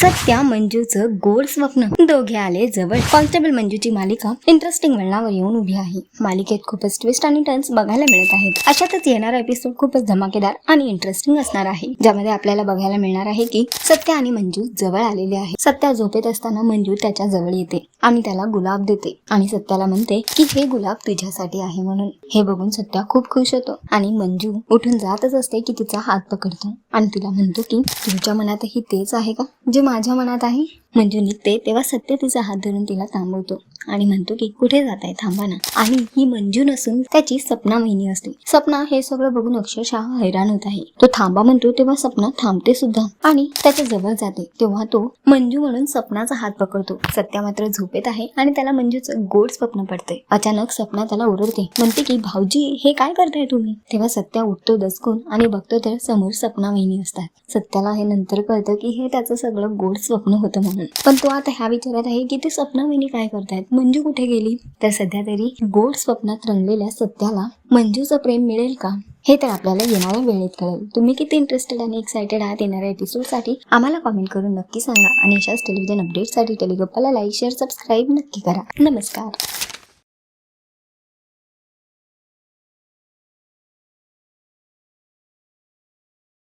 सत्या मंजूचं गोड स्वप्न. दोघे आले जवळ. कॉन्स्टेबल मंजूची मालिका इंटरेस्टिंग वळणावर येऊन उभी आहे. मालिकेत खूपच ट्विस्ट आणि टर्न्स बघायला मिळत आहेत. अशातच येणारा एपिसोड खूपच धमाकेदार आणि इंटरेस्टिंग असणार आहे. ज्यामध्ये आपल्याला बघायला मिळणार आहे की सत्या आणि मंजू जवळ आलेले आहे सत्या झोपेत असताना मंजू त्याच्याजवळ येते. आणि त्याला गुलाब देते. आणि सत्याला म्हणते की हे गुलाब तुझ्यासाठी आहे म्हणून. हे बघून सत्या खूप खुश होतो. आणि मंजू उठून जातच असते की तिचा हात पकडतो. आणि तिला म्हणतो की तुमच्या मनातही तेच आहे का? जे माझ्या मनात आहे? म्हणजे मंजू निघते तेव्हा सत्य तिचा हात धरून तिला थांबवतो आणि म्हणतो की कुठे जात आहे थांबा ना. आणि ही मंजू नसून त्याची सपना महिनी असते. सपना हे सगळं बघून अक्षरशः हैराण होत आहे. तो थांबा म्हणतो तेव्हा सपना थांबते सुद्धा आणि त्याच्याजवळ जाते. तेव्हा तो मंजू म्हणून सपनाचा हात पकडतो. सत्या मात्र झोपेत आहे आणि त्याला मंजूचं गोड स्वप्न पडते अचानक सपना त्याला ओरडते. म्हणते की भाऊजी हे काय करताय तुम्ही? तेव्हा सत्या उठतो दसकून आणि बघतो तर समोर सपना वहिनी असतात. सत्याला हे नंतर कळतं की हे त्याचं सगळं गोड स्वप्न होतं म्हणून. पण तो आता ह्या विचारात आहे की ते सपना काय करतायत? मंजू कुठे गेली? तर सध्या तरी गोड स्वप्नात रंगलेल्या सत्याला मंजूचं प्रेम मिळेल का? हे तर आपल्याला येणाऱ्या वेळेत कळेल. तुम्ही किती इंटरेस्टेड आणि एक्सायटेड आहात येणाऱ्या एपिसोडसाठी आम्हाला कॉमेंट करून नक्की सांगा. आणि अशाच टेलिव्हिजन अपडेटसाठी टेलिगप्पाला लाईक शेअर सबस्क्राईब नक्की करा. नमस्कार.